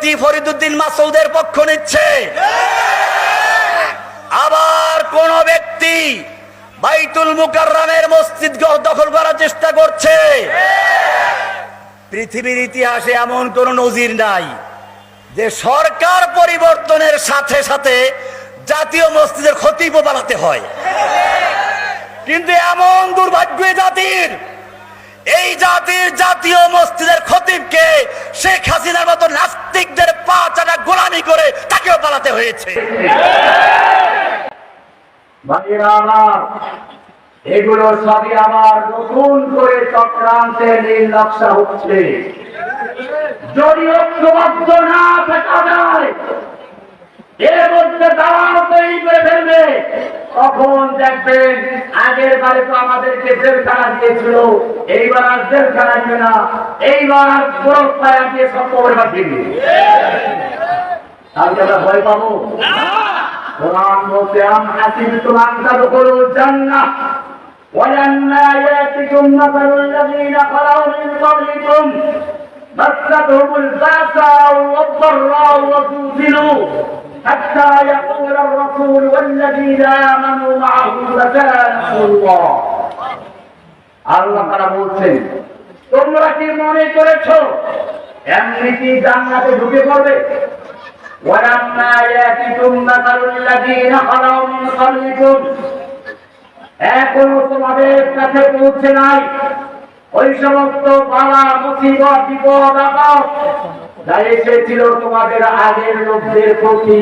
ব্যক্তি ফরিদুদ্দিন মাসুদের পক্ষ নিচ্ছে। আবার কোন ব্যক্তি বাইতুল মুকাররমের মসজিদ দখল করার চেষ্টা করছে। পৃথিবীর ইতিহাসে এমন কোন নজির নাই যে সরকার পরিবর্তনের সাথে সাথে জাতীয় মসজিদের খতিবও বানাতে হয়। কিন্তু এমন দুর্ভাগ্য জাতির এই জাতির জাতীয় মসজিদের খতিবকে শেখ হাসিনার মতো নাস্তিকদের পা চাটা গোলামি করে তাকেও পালাতে হয়েছে। এগুলো সবই আবার নতুন করে চক্রান্তের নীল নকশা হচ্ছে। যদি ঐক্যবদ্ধ না থাকা যায়, এর মধ্যে দাঁড়ানো তৈরি করে ফেলবে। তখন দেখবেন আগের বারে তো আমাদেরকে জেলখানা দিয়েছিল এইবার আর জেলখানা দিবে না এইবার বরফ পায়া দিয়ে সব কবরে পাঠিয়ে দিবে তাহলে আমরা ভয় পাবো কোরআন বলতে আম হাসিবতুম আন তাদখুলুল জান্নাহ ولما يأتكم مثل الذين خلوا من قبلكم مستهم البأساء والضراء وزلزلوا حتى يقول الرسول والذين آمنوا معه متى نصر الله আল্লাহ তারা বলছেন তোমরা কি মনে করেছো এমনি কি জান্নাতে ঢুকে পড়বে ولما يأتكم مثل الذين خلوا من قبلكم এখনো তোমাদের কাছে পৌঁছে নাই ওই সমস্ত বালা মুসিবত বিপদ আপদ যা এসেছিল তোমাদের আগের লোকদের প্রতি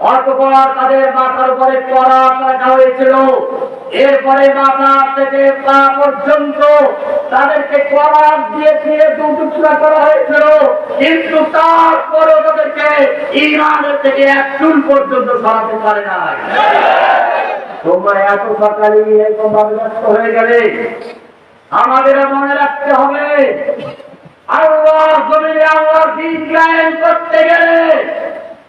অতপর তাদের মাথার উপরে কড়া রাখা হয়েছিল। এরপরে মাথা থেকে পা পর্যন্ত তাদেরকে কড়া দিয়ে দিয়ে দু টুকরা করা হয়েছিল। কিন্তু তারপরে তাদেরকে ইমানের থেকে এক চুল পর্যন্ত সরাতে পারে নাই। তোমরা এত সকালে এরকম ব্যস্ত হয়ে গেলে আমাদের মনে রাখতে হবে আল্লাহ জমিনে আল্লাহর দিন করতে গেলে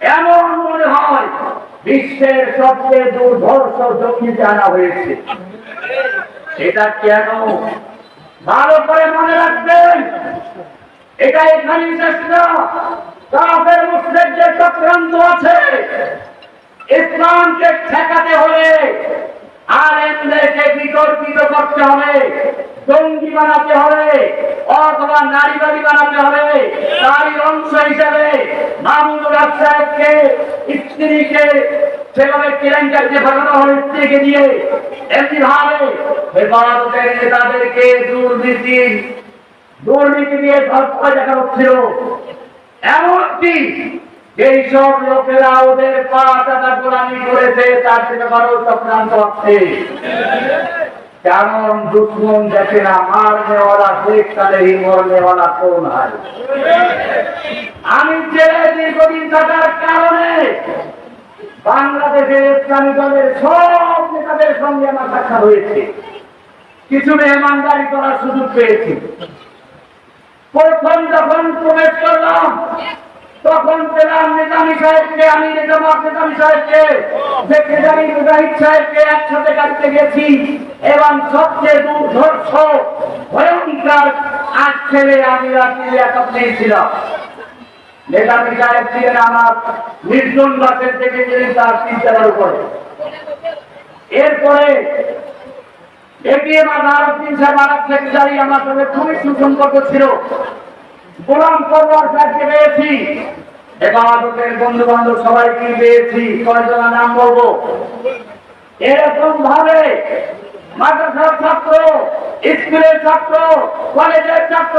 এমন মনে হয় বিশ্বের সবচেয়ে দুর্ধর্ষ জঙ্গিতে আনা হয়েছে। এটা কেন? ভালো করে মনে রাখবেন, এটা এখানে শেষ না। কাফের যে চক্রান্ত আছে। ইসলামকে ঠেকাতে হলে আলেমদেরকে বিতর্কিত করতে হবে। জঙ্গি বানাতে হবে, অথবা নারীবাদী বানাতে হবে। তারই অংশ হিসেবে মামুনুর সাহেবকে স্ত্রীকে সেভাবে ভাগানো স্ত্রীকে দিয়ে এমনি ভাবে হেফাজতের নেতাদেরকে দুর্নীতি দুর্নীতি দিয়ে ধর্ম দেখা হচ্ছিল এমনকি এইসব লোকেরা ওদের পা টাকা গোলামি করেছে বড় চক্রান্ত আছে কেমন দুশ্মন দেখে না মারনেওয়ালা দেখতালে হি মরনেওয়ালা কোন হয় আমি দীর্ঘদিন থাকার কারণে বাংলাদেশের ইসলামী দলের সব নেতাদের সঙ্গে আমার সাক্ষাৎ হয়েছে। কিছু মেহমানদারি করার সুযোগ পেয়েছি। প্রথম যখন প্রবেশ করলাম তখন পেলাম নিজামী সাহেবকে, আমি নিজামাত নিজামী সাহেবকে, সেক্রেটারি মুজাহিদ সাহেবকে একসাথে কাটতে গেছি। এবং সবচেয়ে দুর্ধর্ষ, ভয়ঙ্কর আট ছেলে আমি রাত্রি একত্রেই ছিলাম। নেতামি সাহেব ছিলেন আমার নির্জন বাসের থেকে ছিলেন তার চিন্তার উপরে। এরপরে এটিএম আধার তিন সাহেব আর সেক্রেটারি আমার সঙ্গে খুবই সুসম্পর্ক ছিল। গোলাম পরওয়ার সাহেবকে পেয়েছি। হেফাজতের বন্ধু বান্ধব সবাইকে পেয়েছি। কয়েকজনের নাম বলব? এরকম ভাবে মাদ্রাসার ছাত্র, স্কুলের ছাত্র, কলেজের ছাত্র,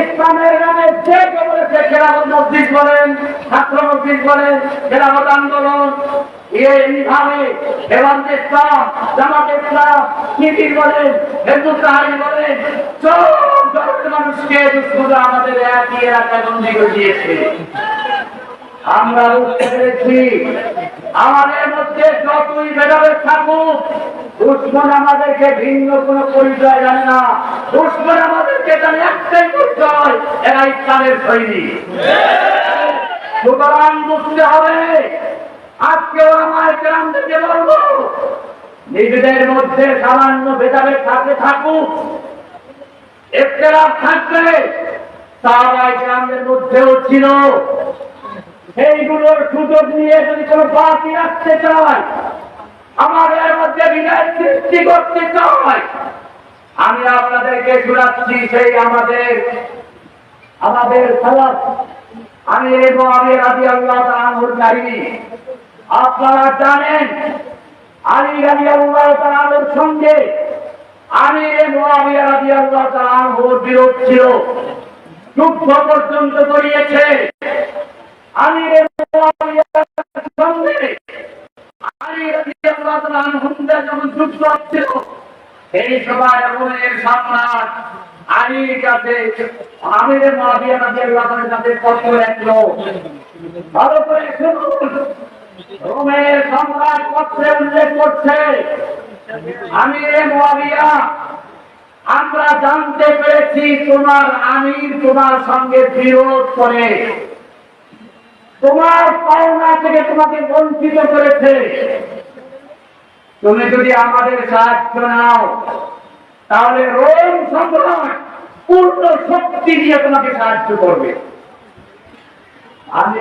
ইসলামের নামে যে কে বলেছে খেলাফত মসজিদ বলেন, ছাত্র মসজিদ বলেন, খেলাফত আন্দোলন এইভাবে হেমন্ত ইসলাম, জামাত ইসলাম নীতির বলেন, হিন্দু তাহারি বলেন ধরনের মানুষকে দুষ্কৃতরা আমাদের একই এলাকায় আমরা পেরেছি আমাদের মধ্যে যতই ভেদাভেদ থাকুক, দুশ্মন আমাদেরকে ভিন্ন কোনো পরিচয় জানে না। দুশ্মন আমাদেরকে জানে একটাই পরিচয়, এরা ইসলামের সৈনিক। সুতরাং বুঝতে হবে আজকেও আমার গ্রাম থেকে বলব, নিজেদের মধ্যে সামান্য ভেদাভেদ থাকতে থাকুক এফতেরাফ থাকবে গ্রামের মধ্যেও ছিল। এইগুলোর সুযোগ নিয়ে যদি কোনো বাকি রাখতে চায়, আমাদের মধ্যে বিনয় সৃষ্টি করতে চায়, আমি আপনাদেরকে শোনাচ্ছি সেই আমাদের আমাদের খালাস আমি এবং আমি রাজি আল্লাহ তাআলার কাহিনী আপনারা জানেন, আলী রাজি আল্লাহ তাআলার সঙ্গে আমি এবং আমি তাআলার বিরোধ ছিল। যুদ্ধ পর্যন্ত করিয়েছে আমি সঙ্গে আমি রাদিয়াল্লাহু তাআলা আনহুদের যখন যুদ্ধ হচ্ছিল, এই সময় রোমের সম্রাট আলীর কাছে আমিরের মাবিয়া রাদিয়াল্লাহু তাআলার কাছে পত্র লিখলো ভালো করে শুনুন। রোমের সম্রাট পত্রে উল্লেখ করছে? আমিরে আমরা জানতে পেরেছি তোমার আমির তোমার সঙ্গে বিরোধ করে। তোমার পাওনা থেকে তোমাকে বঞ্চিত করেছে। তুমি যদি আমাদের সাহায্য নাও, তাহলে রোম সম্রাট পূর্ণ শক্তি দিয়ে তোমাকে সাহায্য করবে। আমি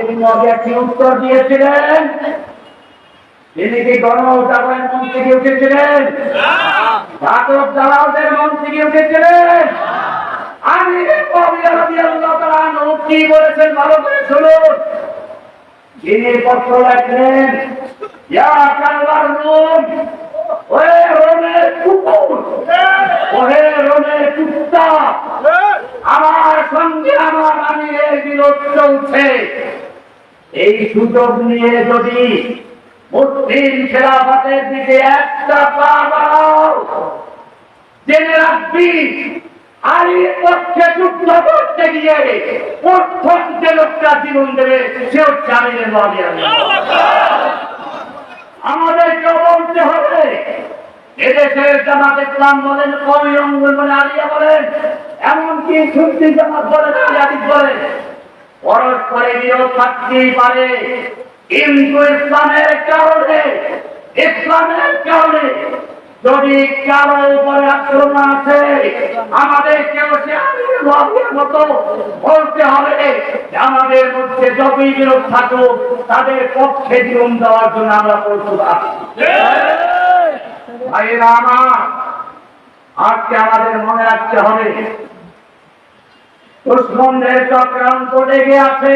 একটি উত্তর দিয়েছিলেন? তিনি গণজাগরণ মন থেকে উঠেছিলেন। ঘাতক দালালদের মন থেকে উঠেছিলেন। আমি কবিরা রাদিয়াল্লাহু তাআলা আনহু কি বলেছেন ভালো করে শুনুন। তিনি পত্র লেখলেন ইয়া কাল্লার রোম ওহে রোমের কুকুর ওহে রোমের কুত্তা আমার সঙ্গে আমার আমিরের বিরোধ চলছে। এই সুযোগ নিয়ে যদি মুসলিম খেলাফতের দিকে একটা পা বাড়াও। জেনে রাখবি সে আমাদেরকে বলতে হবে, এদেশের জামাত ইসলাম বলেন বলে, আলিয়া বলেন, এমনকি সুন্নি জামাত বলেন আলিয়াদি বলেন পরস্পরে বিরোধ থাকতেই পারে। কিন্তু ইসলামের কারণে ইসলামের কারণে যদি কারও উপরে আক্রমণ আছে, আমাদের কেউ মতো বলতে হবে আমাদের মধ্যে যতই বিরোধ থাকুক, তাদের পক্ষে জীবন দেওয়ার জন্য আমরা প্রস্তুত আছি। আমার, আজকে আমাদের মনে রাখতে হবে দুশ্মনদের চক্রান্ত লেগে আছে।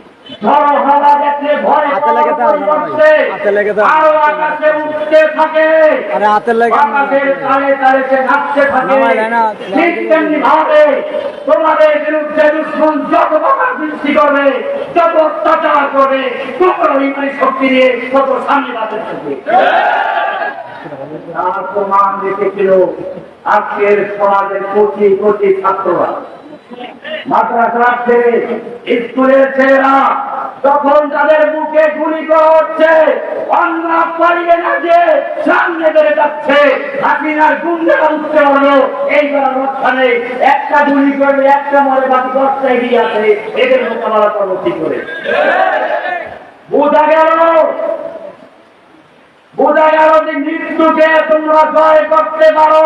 ঝড় হাওয়া দেখলে ভয় হাতে লেগে দাও, হাতে লেগে দাও। আরও আকাশে উঠতে থাকে। আরে হাতে লেগে আকাশের তালে তালে সে নাচতে থাকে। নামাই দেয় না। ঠিক তেমনি ভাবে তোমাদের বিরুদ্ধে দুশ্মন যত সৃষ্টি করবে যত অত্যাচার করবে তোমরা ইমানি শক্তি নিয়ে তত সামনে বাঁচতে থাকবে। তার প্রমাণ রেখেছিল আজকের সমাজের কোটি কোটি ছাত্ররা। স্কুলের ছেলেরা তখন তাদের গুলি না যে সামনে বেড়ে যাচ্ছে। উঠতে হলো। একটা গুলি একটা মরে বাকি দশটা এগিয়ে আছে এদের মোকাবেলা করে? বোঝা গেল? বোঝা গেল যে মৃত্যুকে তোমরা জয় করতে পারো।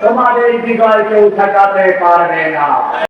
তোমাদের বিজয় কেউ ঠেকাতে পারবে না।